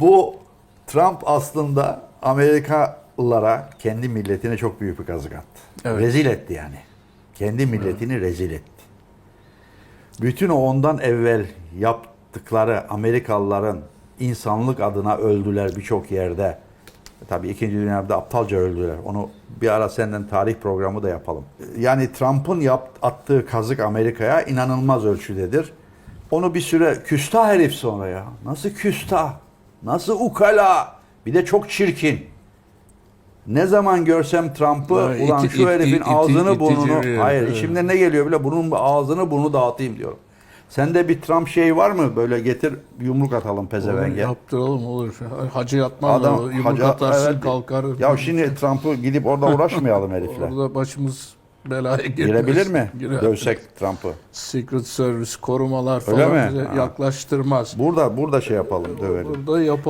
Bu Trump aslında Amerikalılara kendi milletine çok büyük bir kazık attı. Evet. Rezil etti yani. Kendi milletini rezil etti. Bütün o ondan evvel yaptıkları Amerikalıların insanlık adına öldüler birçok yerde. Tabii ikinci dünyada aptalca öldüler. Onu bir ara senden tarih programı da yapalım. Yani Trump'ın attığı kazık Amerika'ya inanılmaz ölçüdedir. Onu bir süre küstah herif sonra ya. Nasıl küstah? Nasıl ukala? Bir de çok çirkin. Ne zaman görsem Trump'ı ulan iti- şu iti- herifin iti- ağzını itici burnunu bir- hayır evet. içimde ne geliyor bile bunun ağzını burnunu dağıtayım diyorum. Sende bir Trump şeyi var mı? Böyle getir yumruk atalım pezevenge. yaptıralım olur. Hacı yatmaz. Adam, yumruk hacı- atarsın evet. kalkar. Ya şimdi Trump'ı gidip orada uğraşmayalım herifle. Orada başımız belaya girmez. Girebilir mi? Girer. Dövsek Trump'ı. Secret Service korumalar Öyle falan mi? bize Ha. yaklaştırmaz. Burada burada şey yapalım dövelim. Burada yapalım.